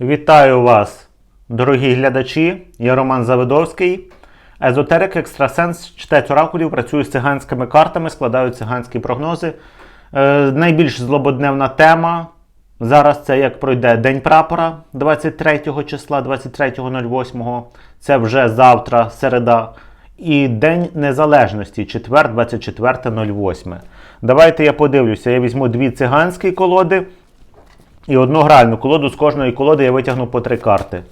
Вітаю вас, дорогі глядачі. Я Роман Завидовський. Езотерик, екстрасенс, читець оракулів, працюю з циганськими картами, складаю циганські прогнози. Е, найбільш злободневна тема. Зараз це як пройде День прапора 23 числа, 23.08. Це вже завтра, середа. І День Незалежності, четвер, 24.08. Давайте я подивлюся. Я візьму дві циганські колоди і одну гральну колоду. З кожної колоди я витягну по три карти.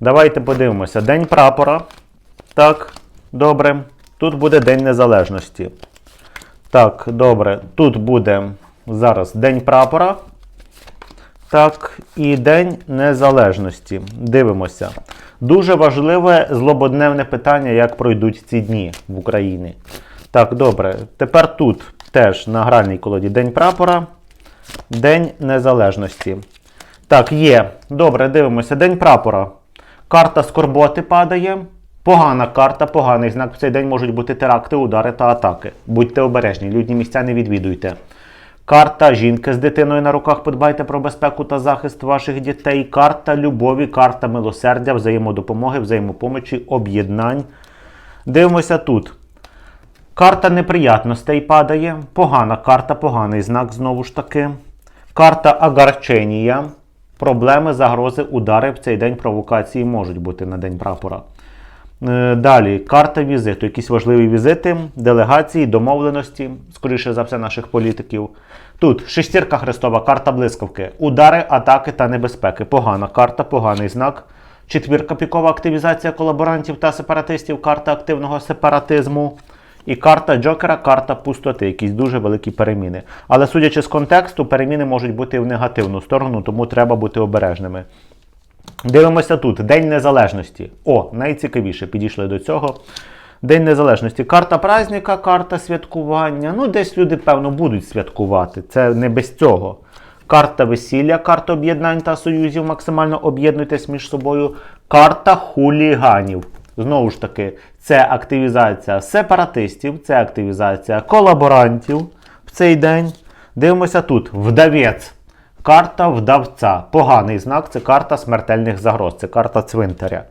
Давайте подивимося. День прапора. Так, добре. Тут буде День Незалежності. Так, добре. Тут буде зараз День прапора. Так, і День Незалежності. Дивимося. Дуже важливе злободневне питання, як пройдуть ці дні в Україні. Так, добре. Тепер тут теж на гральній колоді День прапора. День Незалежності. Так, є. Добре, дивимося. День прапора. Карта скорботи падає. Погана карта, поганий знак. В цей день можуть бути теракти, удари та атаки. Будьте обережні, людні місця не відвідуйте. Карта жінки з дитиною на руках. Подбайте про безпеку та захист ваших дітей. Карта любові, карта милосердя, взаємодопомоги, взаємопомочі, об'єднань. Дивимося тут. Карта неприятностей падає. Погана карта, поганий знак знову ж таки. Карта агарченія. Проблеми, загрози, удари в цей день провокації можуть бути на день прапора. Е, Далі, карта візиту, якісь важливі візити, делегації, домовленості, скоріше за все, наших політиків. Тут шестірка Христова, карта блискавки, удари, атаки та небезпеки. Погана карта, поганий знак. Четвірка пікова активізація колаборантів та сепаратистів, карта активного сепаратизму. І карта Джокера, карта пустоти, якісь дуже великі переміни. Але судячи з контексту, переміни можуть бути в негативну сторону, тому треба бути обережними. Дивимося тут. День Незалежності. О, найцікавіше підійшли до цього. День Незалежності. Карта праздника, карта святкування. Ну, десь люди, певно, будуть святкувати. Це не без цього. Карта весілля, карта об'єднань та союзів. Максимально об'єднуйтесь між собою. Карта хуліганів. Знову ж таки, це активізація сепаратистів, це активізація колаборантів в цей день. Дивимося тут. Вдавець. Карта вдавця. Поганий знак це карта смертельних загроз, це карта цвинтаря.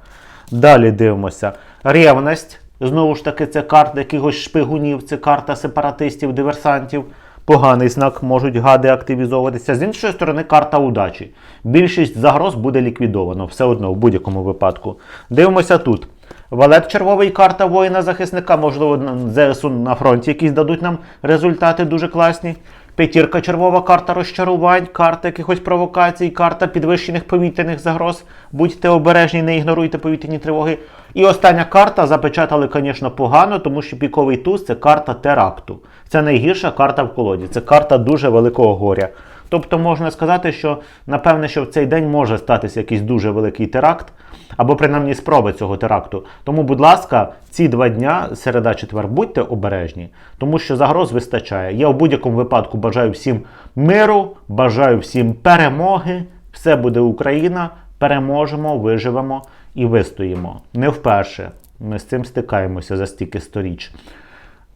Далі дивимося. Ревність. Знову ж таки, це карта якихось шпигунів, це карта сепаратистів, диверсантів. Поганий знак можуть гади активізовуватися. З іншої сторони, карта удачі. Більшість загроз буде ліквідовано, все одно в будь-якому випадку. Дивимося тут. Валет червовий карта воїна-захисника, можливо, ЗСУ на фронті якісь дадуть нам результати дуже класні. П'ятірка червова карта розчарувань, карта якихось провокацій, карта підвищених повітряних загроз. Будьте обережні, не ігноруйте повітряні тривоги. І остання карта запечатали, звісно, погано, тому що піковий туз це карта теракту. Це найгірша карта в колоді. Це карта дуже великого горя. Тобто можна сказати, що напевне, що в цей день може статися якийсь дуже великий теракт, або принаймні спроби цього теракту. Тому, будь ласка, ці два дня, середа, четвер, будьте обережні, тому що загроз вистачає. Я в будь-якому випадку бажаю всім миру, бажаю всім перемоги. Все буде Україна. Переможемо, виживемо і вистоїмо. Не вперше. Ми з цим стикаємося за стільки сторіч.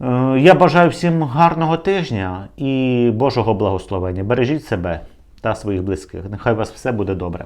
Е, Я бажаю всім гарного тижня і Божого благословення. Бережіть себе та своїх близьких. Нехай у вас все буде добре.